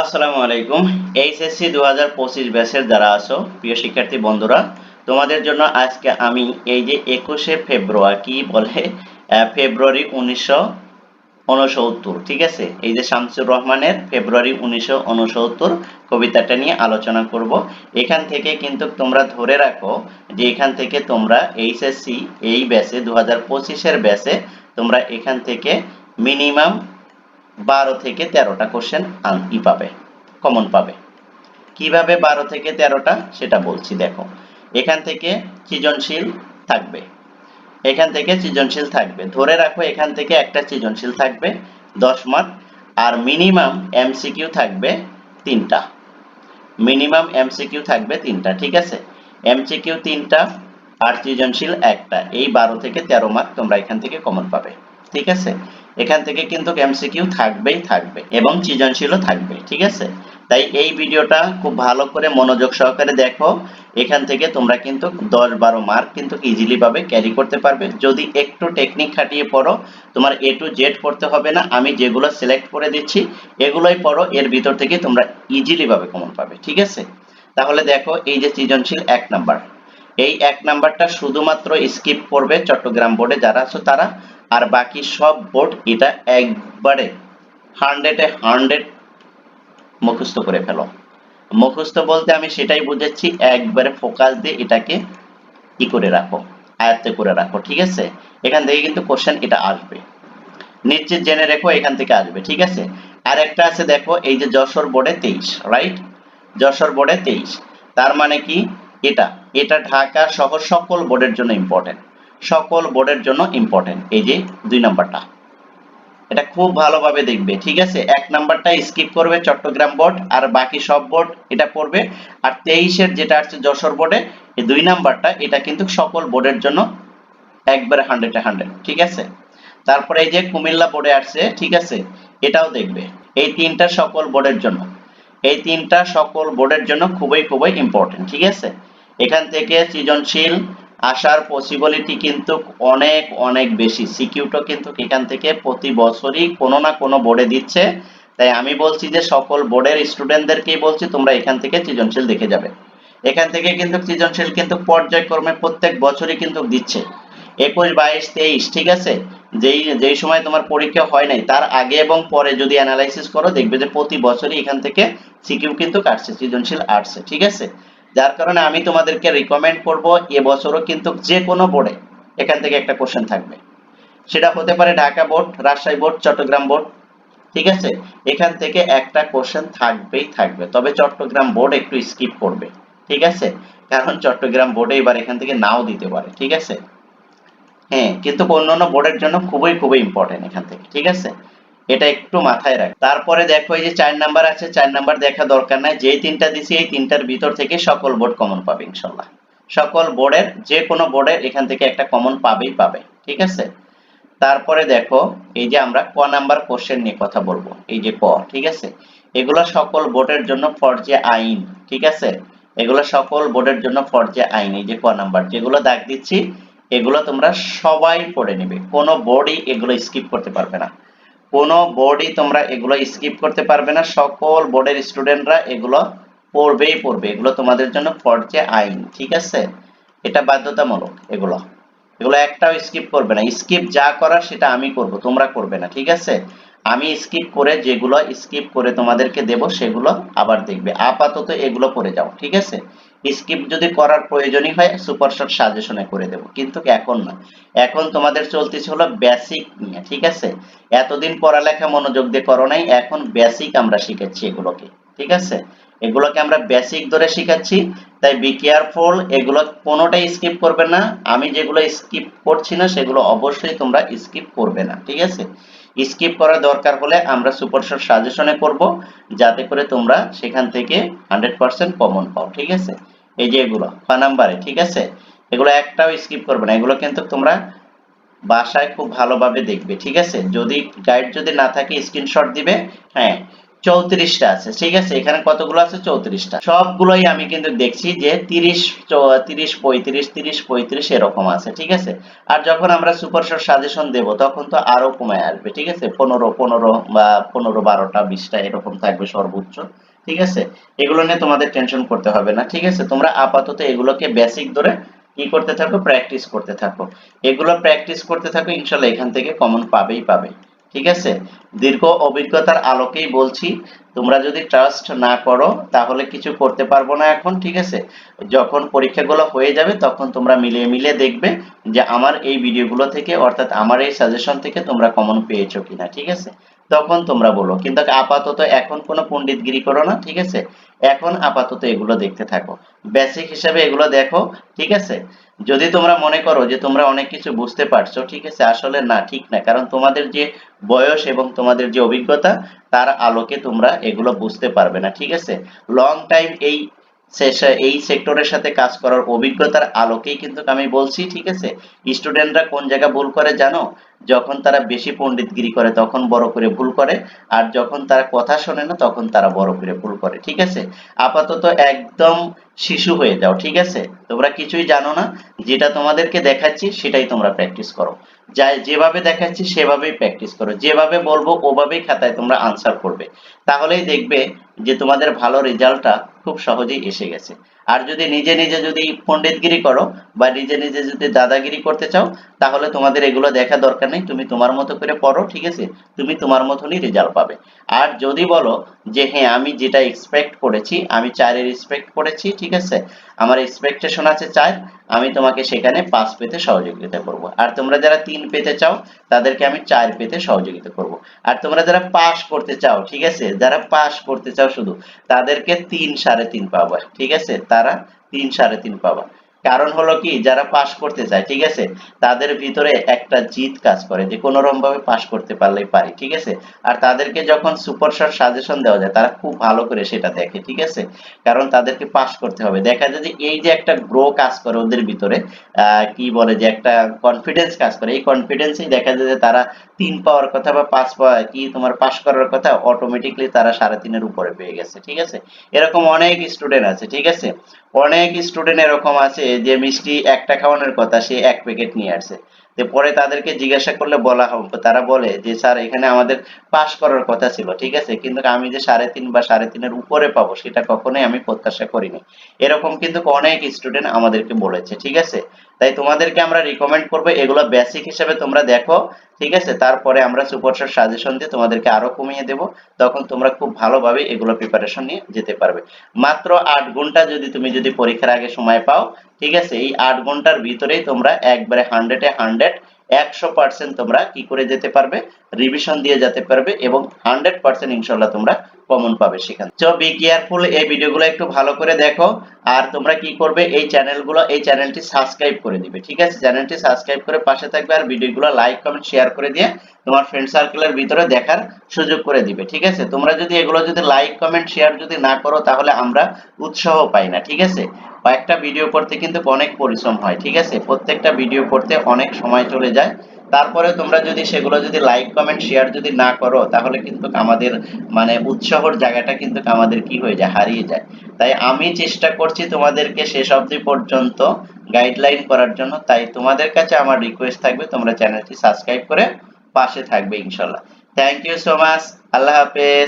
আসসালামু আলাইকুম। এইচএসসি দু হাজার পঁচিশ ব্যাচের যারা আছো, প্রিয় শিক্ষার্থী বন্ধুরা, তোমাদের জন্য আজকে আমি এই যে একুশে ফেব্রুয়ারি, কি বলে? ফেব্রুয়ারি উনিশশো উনসত্তর, ঠিক আছে? এই যে শামসুর রহমানের ফেব্রুয়ারি উনিশশো উনসত্তর কবিতাটা নিয়ে আলোচনা করব। এখান থেকে কিন্তু তোমরা ধরে রাখো যে এখান থেকে তোমরা এইচএসসি এই ব্যাচে দু হাজার পঁচিশের ব্যাচে তোমরা এখান থেকে মিনিমাম বারো থেকে তেরোটা কোশ্চেন ই পাবে কমন পাবে। কীভাবে বারো থেকে তেরোটা? সেটা বলছি, দেখো। এখান থেকে সৃজনশীল থাকবে। এখান থেকে সৃজনশীল থাকবে। ধরে রাখো, এখান থেকে একটা সৃজনশীল থাকবে, দশ মার্ক আর মিনিমাম এমসিকিউ থাকবে তিনটা। মিনিমাম এমসিকিউ থাকবে তিনটা, ঠিক আছে? এমসিকিউ তিনটা, আর সৃজনশীল একটা। এই বারো থেকে তেরো মার্ক তোমরা এখান থেকে কমন পাবে, ঠিক আছে? এখান থেকে কিন্তু এমসিকিউ থাকবেই থাকবে এবং সৃজনশীলও থাকবে, ঠিক আছে? তাই এই ভিডিওটা খুব ভালো করে মনোযোগ সহকারে দেখো। এখান থেকে তোমরা কিন্তু দশ বারো মার্ক কিন্তু ইজিলি ভাবে ক্যারি করতে পারবে। যদি একটু টেকনিক খাটিয়ে পড়ো, তোমার এ টু জেড পড়তে হবে না, আমি যেগুলো সিলেক্ট করে দিচ্ছি, এগুলোই পড়ো, এর ভিতর থেকে তোমরা ইজিলি ভাবে কমন পাবে, ঠিক আছে? তাহলে দেখো এই যে সৃজনশীল এক নাম্বার এই এক নাম্বারটা শুধুমাত্র স্কিপ করবে চট্টগ্রাম বোর্ডে যারা আছো তারা। আর বাকি সব বোর্ড এটা একবারে হান্ড্রেডে হান্ড্রেড মুখস্থ করে ফেলো। মুখস্থ বলতে আমি সেটাই বুঝাচ্ছি একবারে ফোকাস দিয়ে এটাকে কি করে রাখো, আয়ত্তে করে রাখো, ঠিক আছে? এখান থেকে কিন্তু কোশ্চেন এটা আসবে। নিশ্চিত জেনে রেখো এখান থেকে আসবে, ঠিক আছে? আর একটা আছে দেখো, এই যে যশোর বোর্ডে তেইশ রাইট যশোর বোর্ডে তেইশ, তার মানে কি? এটা এটা ঢাকা সহ সকল বোর্ডের জন্য ইম্পর্টেন্ট সকল বোর্ডের জন্য ইম্পর্টেন্ট এই যে দুই নাম্বারটা এটা খুব ভালোভাবে দেখবে, ঠিক আছে? এক নাম্বারটা স্কিপ করবে চট্টগ্রাম বোর্ড আর বাকি সব বোর্ড এটা পড়বে। আর তেইশের যেটা আছে যশোর বোর্ডে এই দুই নাম্বারটা এটা কিন্তু সকল বোর্ডের জন্য একবারে হান্ড্রেডে হান্ড্রেড ঠিক আছে? তারপরে এই যে কুমিল্লা বোর্ডে আসছে, ঠিক আছে? এটাও দেখবে। এই তিনটা সকল বোর্ডের জন্য। এই তিনটা সকল বোর্ডের জন্য খুবই খুবই ইম্পর্টেন্ট ঠিক আছে? এখান থেকে সৃজনশীল আসার পসিবিলিটি কিন্তু অনেক অনেক বেশি। সিকিউটো কিন্তু এখান থেকে প্রতি বছরই কোনো না কোনো বোর্ডে দিচ্ছে। তাই আমি বলছি যে সকল বোর্ডের স্টুডেন্টদেরকেই বলছি, তোমরা এখান থেকে সৃজনশীল দেখে যাবে। এখান থেকে কিন্তু সৃজনশীল কিন্তু পর্যায়ক্রমে প্রত্যেক বছরই কিন্তু দিচ্ছে। একুশ, বাইশ, তেইশ, ঠিক আছে? যেই যেই সময় তোমার পরীক্ষা হয় নাই, তার আগে এবং পরে যদি অ্যানালাইসিস করো, দেখবে যে প্রতি বছরই এখান থেকে সিকিউ কিন্তু কাটছে, সৃজনশীল আসছে, ঠিক আছে? যার কারণে আমি তোমাদেরকে রিকমেন্ড করব এবছরও কিন্তু যে কোনো বোর্ডে এখান থেকে একটা কোশ্চেন থাকবে। সেটা হতে পারে Dhaka board Rajshahi board Chittagong board ঠিক আছে? এখান থেকে একটা কোশ্চেন থাকবেই থাকবে, তবে চট্টগ্রাম বোর্ড একটু স্কিপ করবে, ঠিক আছে? কারণ চট্টগ্রাম বোর্ডে এবার এখান থেকে নাও দিতে পারে, ঠিক আছে? হ্যাঁ কিন্তু অন্যান্য বোর্ডের জন্য খুবই খুবই ইম্পর্টেন্ট এখান থেকে, ঠিক আছে? এটা একটু মাথায় রাখ। তারপরে দেখো, এই যে চার নাম্বার আছে, চার নাম্বার দেখা দরকার নাই। যেই তিনটা দিছি, এই তিনটার ভিতর থেকে সকল বোর্ড কমন পাবে, ইনশাল্লাহ। সকল বোর্ডের যে কোনো বোর্ডের এখান থেকে একটা কমন পাবেই পাবে, ঠিক আছে? তারপরে দেখো, এই যে আমরা ক নাম্বার কোশ্চেন নিয়ে কথা বলব, এই যে ক, ঠিক আছে? এগুলো সকল বোর্ডের জন্য ফরজে আইন, ঠিক আছে? এগুলো সকল বোর্ডের জন্য ফরজে আইন, এই যে ক নাম্বার। যেগুলো দাগ দিচ্ছি, এগুলো তোমরা সবাই পড়ে নেবে। কোনো বোর্ডই এগুলো স্কিপ করতে পারবে না। কোনো বোর্ডই তোমরা এগুলো স্কিপ করতে পারবে না। সকল বোর্ডের স্টুডেন্টরা এগুলো পড়বেই পড়বে। এগুলো তোমাদের জন্য ফরজে আইন, ঠিক আছে? এটা বাধ্যতামূলক এগুলো। এগুলো একটাও স্কিপ করবে না। স্কিপ যা করার সেটা আমি করব, তোমরা করবে না, ঠিক আছে? আমি স্কিপ করে যেগুলো স্কিপ করে তোমাদেরকে দেব, সেগুলো আবার দেখবে। আপাতত এগুলো পড়ে যাও, ঠিক আছে? স্কিপ যদি করার প্রয়োজনই হয় সুপার শর্ট সাজেশনে করে দেব। কিন্তু এখন না। এখন তোমাদের চলতেছে হলো বেসিক নিয়ে, ঠিক আছে? এতদিন পড়ালেখা মনোযোগ দিয়ে করো নাই, এখন বেসিক আমরা শিখাচ্ছি এগুলোকে, ঠিক আছে? এগুলোকে আমরা বেসিক ধরে শিখাচ্ছি, তাই বি কেয়ারফুল এগুলো কোনোটাই স্কিপ করবে না। আমি যেগুলো স্কিপ করছি না, সেগুলো অবশ্যই তোমরা স্কিপ করবে না, ঠিক আছে? স্কিপ করার দরকার হলে আমরা সুপার শর্ট সাজেশনে করব, যাতে করে তোমরা সেখান থেকে হান্ড্রেড পার্সেন্ট কমন পাও, ঠিক আছে? এই যে এগুলো ক নাম্বারে, ঠিক আছে? এগুলো একটাও স্কিপ করবে না। এগুলো কিন্তু তোমরা বাসায় খুব ভালোভাবে দেখবে, ঠিক আছে? যদি গাইড যদি না থাকে স্ক্রিনশট দিবে হ্যাঁ। চৌত্রিশটা আছে, ঠিক আছে? এখানে কতগুলো আছে? চৌত্রিশটা। সবগুলোই আমি কিন্তু দেখছি যে তিরিশ তিরিশ, পঁয়ত্রিশ তিরিশ, পঁয়ত্রিশ এরকম আছে, ঠিক আছে? আর যখন আমরা সুপার শর্ট সাজেশন দেব, তখন তো আরও কমে আসবে, ঠিক আছে? পনেরো পনেরো বা পনেরো, বারোটা, বিশটা এরকম থাকবে সর্বোচ্চ, ঠিক আছে? এগুলো নিয়ে তোমাদের টেনশন করতে হবে না, ঠিক আছে? তোমরা আপাতত এগুলোকে বেসিক ধরে কি করতে থাকো? প্র্যাকটিস করতে থাকো। এগুলো প্র্যাকটিস করতে থাকো, ইনশাল্লাহ এখান থেকে কমন পাবেই পাবে। ঠিক আছে? দীর্ঘ অভিজ্ঞতার আলোকেই বলছি, তোমরা যদি ট্রাস্ট না করো, তাহলে কিছু করতে পারব না এখন, ঠিক আছে? যখন পরীক্ষাগুলো হয়ে যাবে, তখন তোমরা মিলিয়ে মিলিয়ে দেখবে যে আমার এই ভিডিওগুলো থেকে, অর্থাৎ আমার এই সাজেশন থেকে তোমরা কমন পেয়েছ কিনা, ঠিক আছে? তখন তোমরা বলো। কিন্তু আপাতত এখন কোনো পণ্ডিতগিরি করো না, ঠিক আছে? এখন আপাতত এগুলো দেখতে থাকো। বেসিক হিসাবে এগুলো দেখো, ঠিক আছে? যদি তোমরা মনে করো যে তোমরা অনেক কিছু বুঝতে পারছ, ঠিক আছে? আসলে না, ঠিক না। কারণ তোমাদের যে বয়স এবং তোমাদের যে অভিজ্ঞতা, তার আলোকে তোমরা এগুলো বুঝতে পারবে না, ঠিক আছে? লং টাইম এই এই সেক্টরের সাথে কাজ করার অভিজ্ঞতার আলোকেই কিন্তু আমি বলছি, ঠিক আছে? স্টুডেন্টরা কোন জায়গা ভুল করে জানো? যখন তারা বেশি পণ্ডিতগিরি করে, তখন বড় করে ভুল করে। আর যখন তারা কথা শোনে না, তখন তারা বড় করে ভুল করে, ঠিক আছে? আপাতত একদম শিশু হয়ে যাও, ঠিক আছে? তোমরা কিছুই জানো না। যেটা তোমাদেরকে দেখাচ্ছি, সেটাই তোমরা প্র্যাকটিস করো। যাই, যেভাবে দেখাচ্ছি, সেভাবেই প্র্যাকটিস করো। যেভাবে বলব, ওভাবেই খাতায় তোমরা আনসার করবে। তাহলেই দেখবে যে তোমাদের ভালো রেজাল্টটা খুব সহজেই এসে গেছে। আর যদি নিজে নিজে যদি পণ্ডিতগিরি করো বা নিজে নিজে যদি দাদাগিরি করতে চাও, তাহলে তোমাদের এগুলো দেখা দরকার নেই। তুমি তোমার মতো করে পড়ো, ঠিক আছে? তুমি তোমার মতনই রেজাল্ট পাবে। আর যদি বলো যে হ্যাঁ আমি যেটা এক্সপেক্ট করেছি, আমি চারের এক্সপেক্ট করেছি, ঠিক আছে? আমার এক্সপেকটেশন আছে চার, আমি তোমাকে সেখানে পাঁচ পেতে সহযোগিতা করব। আর তোমরা যারা তিন পেতে চাও, তাদেরকে আমি চার পেতে সহযোগিতা করব। আর তোমরা যারা পাস করতে চাও, ঠিক আছে? যারা পাস করতে চাও শুধু, তাদেরকে তিন সাড়ে তিন পাবা, ঠিক আছে? তারা তিন সাড়ে তিন পাবা। কারণ হলো কি, যারা পাস করতে চায়, ঠিক আছে? তাদের ভিতরে একটা জিত কাজ করে যে কোনো রকম ভাবে পাস করতে পারলেই পারি, ঠিক আছে? আর তাদেরকে যখন সুপার সাজেশন দেওয়া যায়, তারা খুব ভালো করে সেটা দেখে, ঠিক আছে? কারণ তাদেরকে পাস করতে হবে। দেখা যায় যে এই যে একটা গ্রো কাজ করে ওদের ভিতরে কি বলে যে একটা কনফিডেন্স কাজ করে, এই কনফিডেন্সেই দেখা যায় যে তারা তিন পাওয়ার কথা বা পাঁচ পাওয়া কি তোমার পাস করার কথা অটোমেটিকলি তারা সাড়ে তিনের উপরে পেয়ে গেছে, ঠিক আছে? এরকম অনেক স্টুডেন্ট আছে, ঠিক আছে? অনেক স্টুডেন্ট এরকম আছে যে মিষ্টি একটা খাওয়ানোর কথা সে এক প্যাকেট নিয়ে আসছে তো পরে তাদেরকে জিজ্ঞাসা করলে বলা হবে। তারা বলে যে, স্যার, এখানে আমাদের পাস করার কথা ছিল, ঠিক আছে? কিন্তু আমি যে সাড়ে তিন বা সাড়ে তিনের উপরে পাবো, সেটা কখনোই আমি প্রত্যাশা করিনি। এরকম কিন্তু অনেক স্টুডেন্ট আমাদেরকে বলেছে, ঠিক আছে? তাই তোমাদেরকে আমরা রিকমেন্ড করব, এগুলো বেসিক হিসেবে তোমরা দেখো, ঠিক আছে? তারপরে আমরা সুপারশট সাজেশন দিয়ে তোমাদেরকে আরও কমিয়ে দেব, তখন তোমরা খুব ভালোভাবে এগুলো প্রিপারেশন নিয়ে যেতে পারবে। মাত্র আট ঘণ্টা যদি তুমি যদি পরীক্ষার আগে সময় পাও ঠিক আছে? এই আট ঘণ্টার ভিতরেই তোমরা একবারে হান্ড্রেডে হান্ড্রেড একশো পার্সেন্ট তোমরা কি করে যেতে পারবে? রিভিশন দিয়ে যেতে পারবে এবং হান্ড্রেড পার্সেন্ট ইনশাল্লাহ তোমরা কমন পাবে সেখানে। তো বি কেয়ারফুল এই ভিডিওগুলো একটু ভালো করে দেখো। আর তোমরা কি করবে, এই চ্যানেলগুলো এই চ্যানেলটি সাবস্ক্রাইব করে দিবে, ঠিক আছে? চ্যানেলটি সাবস্ক্রাইব করে পাশে থাকবে আর ভিডিওগুলো লাইক কমেন্ট শেয়ার করে দিয়ে তোমার ফ্রেন্ড সার্কেলের ভিতরে দেখার সুযোগ করে দিবে, ঠিক আছে? তোমরা যদি এগুলো যদি লাইক কমেন্ট শেয়ার যদি না করো, তাহলে আমরা উৎসাহ পাই না, ঠিক আছে? কয়েকটা ভিডিও করতে কিন্তু অনেক পরিশ্রম হয়, ঠিক আছে? প্রত্যেকটা ভিডিও করতে অনেক সময় চলে যায়। তারপরে তোমরা যদি সেগুলো যদি লাইক কমেন্ট শেয়ার যদি না করো, তাহলে কিন্তু আমাদের মানে উৎসাহর জায়গাটা কিন্তু আমাদের কি হয়ে যায়, হারিয়ে যায়। তাই আমি চেষ্টা করছি তোমাদেরকে শেষ অবধি পর্যন্ত গাইডলাইন করার জন্য। তাই তোমাদের কাছে আমার রিকোয়েস্ট থাকবে, তোমরা চ্যানেলটি সাবস্ক্রাইব করে পাশে থাকবে ইনশাল্লাহ। থ্যাংক ইউ সো মাচ আল্লাহ হাফেজ।